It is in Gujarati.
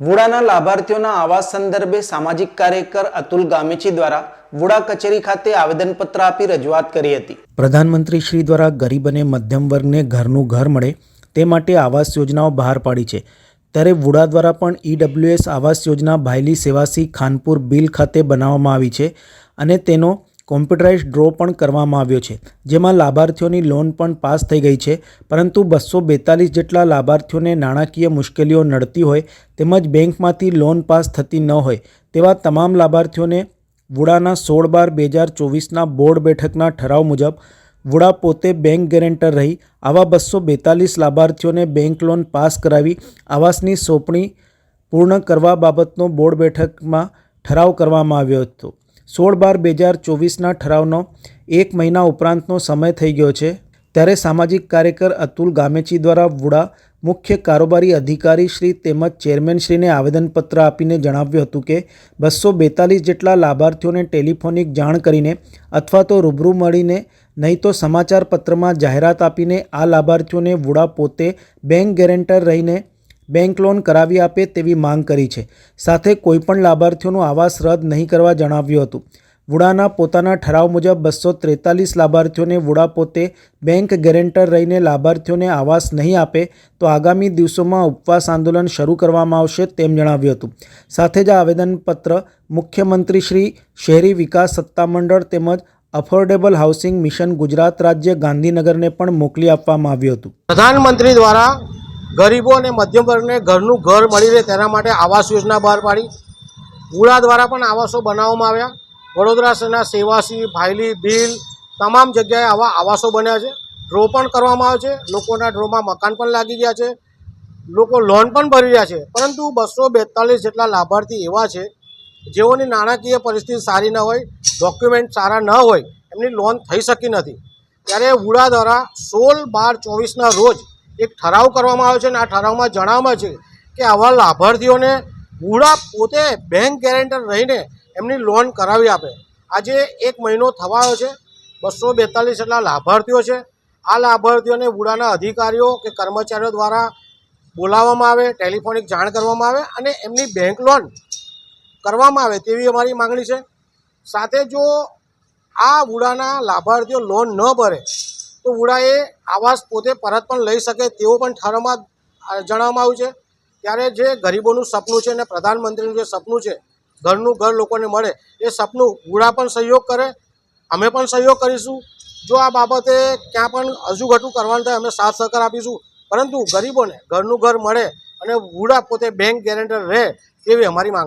વુડાના લાભાર્થીઓના આવાસ સંદર્ભે સામાજિક કાર્યકર અતુલ ગામેચી દ્વારા વુડા કચેરી ખાતે આવેદનપત્ર આપી રજૂઆત કરી હતી. પ્રધાનમંત્રી શ્રી દ્વારા ગરીબ અને મધ્યમ વર્ગને ઘરનું ઘર મળે તે માટે આવાસ યોજનાઓ બહાર પાડી છે. ત્યારે વુડા દ્વારા પણ ઈડબ્લ્યુએસ આવાસ યોજના ભાયલી સેવાસી ખાનપુર બિલ ખાતે બનાવવામાં આવી છે અને તેનો કોમ્પ્યુટરાઇઝ ડ્રો પણ કરવામાં આવ્યો છે, જેમાં લાભાર્થીઓની લોન પણ પાસ થઈ ગઈ છે. પરંતુ બસો બેતાલીસ જેટલા લાભાર્થીઓને નાણાકીય મુશ્કેલીઓ નડતી હોય, તેમજ બેંકમાંથી લોન પાસ થતી ન હોય, તેવા તમામ લાભાર્થીઓને વુડાના સોળ બાર બે હજાર ચોવીસના બોર્ડ બેઠકના ઠરાવ મુજબ, વુડા પોતે બેંક ગેરેન્ટર રહી, આવા બસો બેતાલીસ લાભાર્થીઓને બેંક લોન પાસ કરાવી, આવાસની સોંપણી પૂર્ણ કરવા બાબતનો બોર્ડ બેઠકમાં ઠરાવ કરવામાં આવ્યો હતો. સોળ બાર બે હજાર ચોવીસના ઠરાવનો એક મહિના ઉપરાંતનો સમય થઈ ગયો છે. ત્યારે સામાજિક કાર્યકર અતુલ ગામેચી દ્વારા વુડા મુખ્ય કારોબારી અધિકારી શ્રી તેમજ ચેરમેનશ્રીને આવેદનપત્ર આપીને જણાવ્યું હતું કે, બસો બેતાલીસ જેટલા લાભાર્થીઓને ટેલિફોનિક જાણ કરીને અથવા તો રૂબરૂ મળીને, નહીં તો સમાચાર પત્રમાં જાહેરાત આપીને આ લાભાર્થીઓને વુડા પોતે બેંક ગેરેન્ટર રહીને બેંક લોન કરાવી આપે તેવી માંગ કરી છે. સાથે કોઈપણ લાભાર્થીઓનું આવાસ રદ નહીં કરવા જણાવ્યું હતું. વુડાના પોતાના ઠરાવ મુજબ બસો ત્રેતાલીસ લાભાર્થીઓને વુડા પોતે બેંક ગેરેન્ટર રહીને લાભાર્થીઓને આવાસ નહીં આપે તો આગામી દિવસોમાં ઉપવાસ આંદોલન શરૂ કરવામાં આવશે તેમ જણાવ્યું હતું. સાથે જ આ આવેદનપત્ર મુખ્યમંત્રી શ્રી શહેરી વિકાસ સત્તામંડળ તેમજ અફોર્ડેબલ હાઉસિંગ મિશન ગુજરાત રાજ્ય ગાંધીનગરને પણ મોકલી આપવામાં આવ્યું હતું. પ્રધાનમંત્રી દ્વારા ગરીબો અને મધ્યમ વર્ગને ઘરનું ઘર મળી રહે તેના માટે આવાસ યોજના બહાર પાડી. ઉડા દ્વારા પણ આવાસો બનાવવામાં આવ્યા. વડોદરા શહેરના સેવાસી, ભાયલી ભીલ તમામ જગ્યાએ આવા આવાસો બન્યા છે. ડ્રો પણ કરવામાં આવે છે. લોકોના ડ્રોમાં મકાન પણ લાગી ગયા છે. લોકો લોન પણ ભરી રહ્યા છે. પરંતુ બસો બેતાલીસ જેટલા લાભાર્થી એવા છે, જેઓની નાણાકીય પરિસ્થિતિ સારી ન હોય, ડોક્યુમેન્ટ સારા ન હોય, એમની લોન થઈ શકી નથી. ત્યારે વુડા દ્વારા સોળ બાર ચોવીસના રોજ એક ઠરાવ કરવામાં આવ્યો છે અને આ ઠરાવમાં જણાવવામાં છે કે આવા લાભાર્થીઓને વુડા પોતે બેંક ગેરેન્ટર રહીને એમની લોન કરાવી આપે. આજે એક મહિનો થવાયો છે, બસો બેતાલીસ જેટલા લાભાર્થીઓ છે. આ લાભાર્થીઓને બુડાના અધિકારીઓ કે કર્મચારીઓ દ્વારા બોલાવવામાં આવે, ટેલિફોનિક જાણ કરવામાં આવે અને એમની બેંક લોન કરવામાં આવે તેવી અમારી માંગણી છે. સાથે જો આ વુડાના લાભાર્થીઓ લોન ન ભરે તો વુડાએ આવાસ પોતે પરત પણ લઈ શકે તેવો પણ ઠરાવમાં જણાવવામાં આવ્યું છે. ત્યારે જે ગરીબોનું સપનું છે અને પ્રધાનમંત્રીનું જે સપનું છે, ઘરનું ઘર લોકોને મળે, એ સપનું વુડા પણ સહયોગ કરે, અમે પણ સહયોગ કરીશું. જો આ બાબતે ક્યાં પણ અજુઘટું કરવાનું થાય, અમે સાથ સહકાર આપીશું. પરંતુ ગરીબોને ઘરનું ઘર મળે અને વુડા પોતે બેંક ગેરેન્ટર રહે, એવી અમારી માંગણી